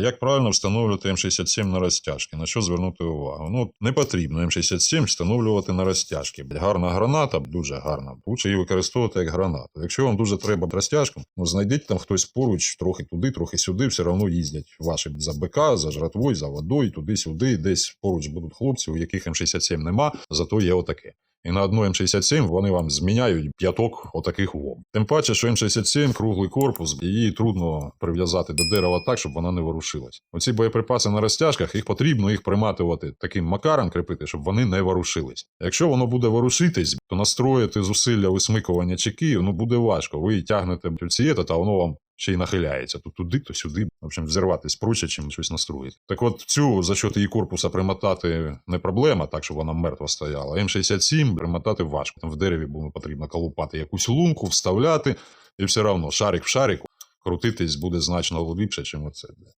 Як правильно встановлювати М67 на розтяжки? На що звернути увагу? Ну, не потрібно М67 встановлювати на розтяжки. Гарна граната, дуже гарна. Лучше її використовувати як гранату. Якщо вам дуже треба розтяжку, ну знайдіть там хтось поруч, трохи туди, трохи сюди, все одно їздять ваші за БК, за жратвою, за водою, туди-сюди, десь поруч будуть хлопці, у яких М67 нема, зато є отаке. І на одну М67 вони вам зміняють п'яток отаких вом. Тим паче, що М67 круглий корпус, її трудно прив'язати до дерева так, щоб вона не ворушилась. Оці боєприпаси на розтяжках, їх потрібно їх приматувати таким макаром кріпити, щоб вони не ворушились. Якщо воно буде ворушитись, то настроїти зусилля висмикування чеків ну буде важко. Ви тягнете тюльцієта, та воно вам ще й нахиляється. То туди, то сюди. В общем, взірватись проще, чим щось настроїти. Так от цю за що її корпуса примотати не проблема, так щоб вона мертва стояла. М67 примотати важко. Там в дереві буде потрібно колупати якусь лунку, вставляти, і все одно шарик в шарику крутитись буде значно ліпше, ніж оце.